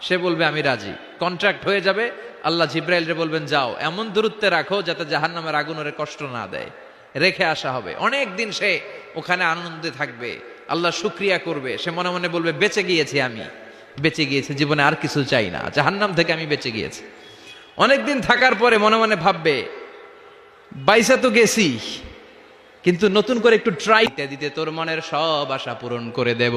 সে বলবে, আমি রাজি। কন্ট্রাক্ট হয়ে যাবে। আল্লাহ জিব্রাইলরে বলবেন, যাও, এমন দূরত্বে রাখো যাতে জাহান্নামের আগুন ওরে কষ্ট না দেয়। রেখে আসা হবে। অনেক দিন সে ওখানে আনন্দে থাকবে। আল্লাহ শুক্রিয়া করবে। সে মনে মনে বলবে, বেঁচে গিয়েছি আমি। বেঁচে গিয়েছি, জীবনে আর কিছু চাই না। জাহান্নাম থেকে আমি বেঁচে গিয়েছি। অনেকদিন থাকার পরে মনে মনে ভাববে, বাইসা তো গেছি, কিন্তু নতুন করে একটু ট্রাই দিতে তোর মনের সব আশা পূরণ করে দেব।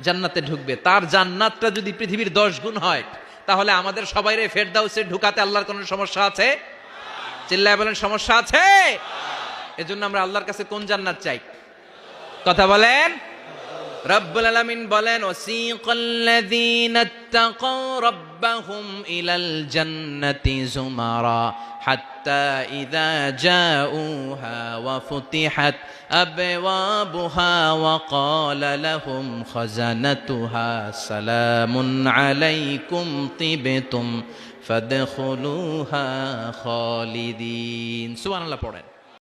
জান্নাতে ঢুকবে। তার জান্নাতটা যদি পৃথিবীর দশ গুণ হয়, তাহলে আমাদের সবাইরে ফেরদাউসে ঢুকাতে আল্লাহর কোনো সমস্যা আছে? চিল্লায় বলেন, সমস্যা আছে? এজন্য আমরা আল্লাহর কাছে কোন জান্নাত চাই? কথা বলেন? রব্বুল আলামিন বলেন ওয়াসিকাল্লাযীনা ইত্তাকাও রাব্বাহুম ইলাল জান্নাতি যুমারা হাত্তা ইযা জাউহা ওয়া ফুতিহাত আবওয়াবুহা ওয়া ক্বালা লাহুম খাজানাতুহা সালামুন আলাইকুম তিবতুম ফাদখুলুহা খালিদিন সুবহানাল্লাহ পড়েন